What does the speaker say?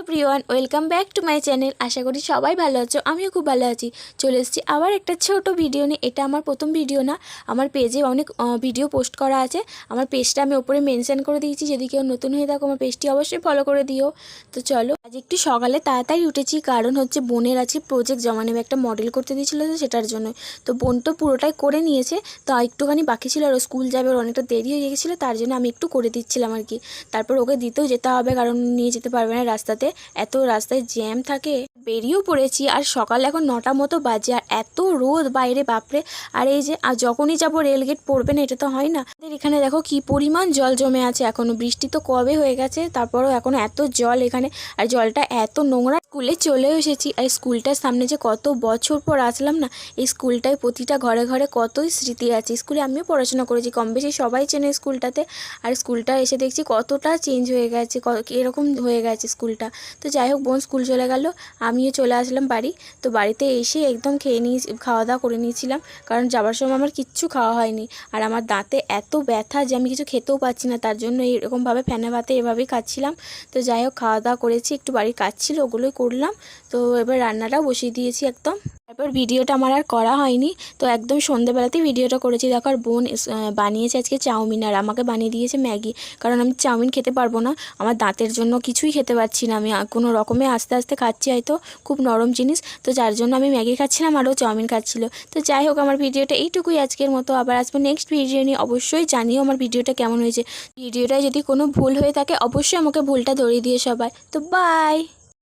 Everyone welcome back to my channel আশা করি সবাই ভালো আছো, আমিও খুব ভালো আছি। চলে এসেছি আবার একটা ছোট ভিডিও নিয়ে। এটা আমার প্রথম ভিডিও না, আমার পেজে অনেক ভিডিও পোস্ট করা আছে। আমার পেজটা আমি ওপরে মেনশন করে দিয়েছি, যদি কেউ নতুন হয়ে থাকো, আমার পেজটি অবশ্যই ফলো করে দিও। তো চলো, আজ একটু সকালে তাড়াতাড়ি উঠেছি, কারণ হচ্ছে বোনের আজকে প্রজেক্ট জমা নেবে, একটা মডেল করতে দিয়েছিল তো সেটার জন্য। তো বোন তো পুরোটাই করে নিয়েছে, তো একটুখানি বাকি ছিল আর স্কুল যাবে, ওর অনেকটা দেরি হয়ে গেছিল, তার জন্য আমি একটু করে দিচ্ছিলাম আর কি। তারপর ওকে দিতেও যেতে হবে, কারণ নিয়ে যেতে পারবে না রাস্তাতে। এত রাস্তায় জ্যাম থাকে। বেরিয়েও পড়েছি আর সকাল এখন নটা মতো বাজে আর এত রোদ বাইরে, বাপরে। আর এই যে, আর যখনই যাব রেলগেট পড়বে না, এটা তো হয় না। এখানে দেখো কি পরিমাণ জল জমে আছে। এখনও বৃষ্টি তো কবে হয়ে গেছে, তারপরও এখনও এত জল এখানে। আর জলটা এত নোংরা স্কুলে চলেও এসেছি। আর স্কুলটার সামনে যে কত বছর পর আসলাম না, এই স্কুলটায় প্রতিটা ঘরে ঘরে কতই স্মৃতি আছে। স্কুলে আমিও পড়াশোনা করেছি, কম বেশি সবাই চেনে স্কুলটাতে। আর স্কুলটা এসে দেখছি কতটা চেঞ্জ হয়ে গেছে এরকম হয়ে গেছে স্কুলটা। তো যাই হোক, বোন স্কুল চলে গেল, আমিও চলে আসলাম বাড়ি। তো বাড়িতে এসে একদম খেয়ে নিয়ে খাওয়া দাওয়া করে নিয়েছিলাম। কারণ যাবার সময় আমার কিচ্ছু খাওয়া হয়নি। আর আমার দাঁতে এত ব্যথা যে আমি কিছু খেতেও পাচ্ছি না, তার জন্য এরকমভাবে ফ্যানে ভাতে এভাবেই খাচ্ছিলাম। তো যাই হোক খাওয়া দাওয়া করেছি, একটু বাড়ির কাজ ছিল, ওগুলোই করলাম। তো এবার রান্নাটা বসিয়ে দিয়েছি একদম। তারপর ভিডিওটা আমার আর করা হয়নি। তো একদম সন্ধ্যেবেলাতেই ভিডিওটা করেছি। দেখো আর বোন বানিয়েছে আজকে চাউমিন আর আমাকে বানিয়ে দিয়েছে ম্যাগি। কারণ আমি চাউমিন খেতে পারব না। আমার দাঁতের জন্য কিছুই খেতে পারছি না। আমি কোনো রকমে আস্তে আস্তে খাচ্ছি হয়তো। খুব নরম জিনিস। তো যার জন্য আমি ম্যাগি খাচ্ছিলাম আরও চাউমিন খাচ্ছিল। তো যাই হোক, আমার ভিডিওটা এইটুকুই আজকের মতো। আবার আসব নেক্সট ভিডিও নিয়ে। অবশ্যই জানিও আমার ভিডিওটা কেমন হয়েছে। ভিডিওটায় যদি কোনো ভুল হয়ে থাকে, অবশ্যই আমাকে ভুলটা ধরিয়ে দিয়ে সবাই। তো বাই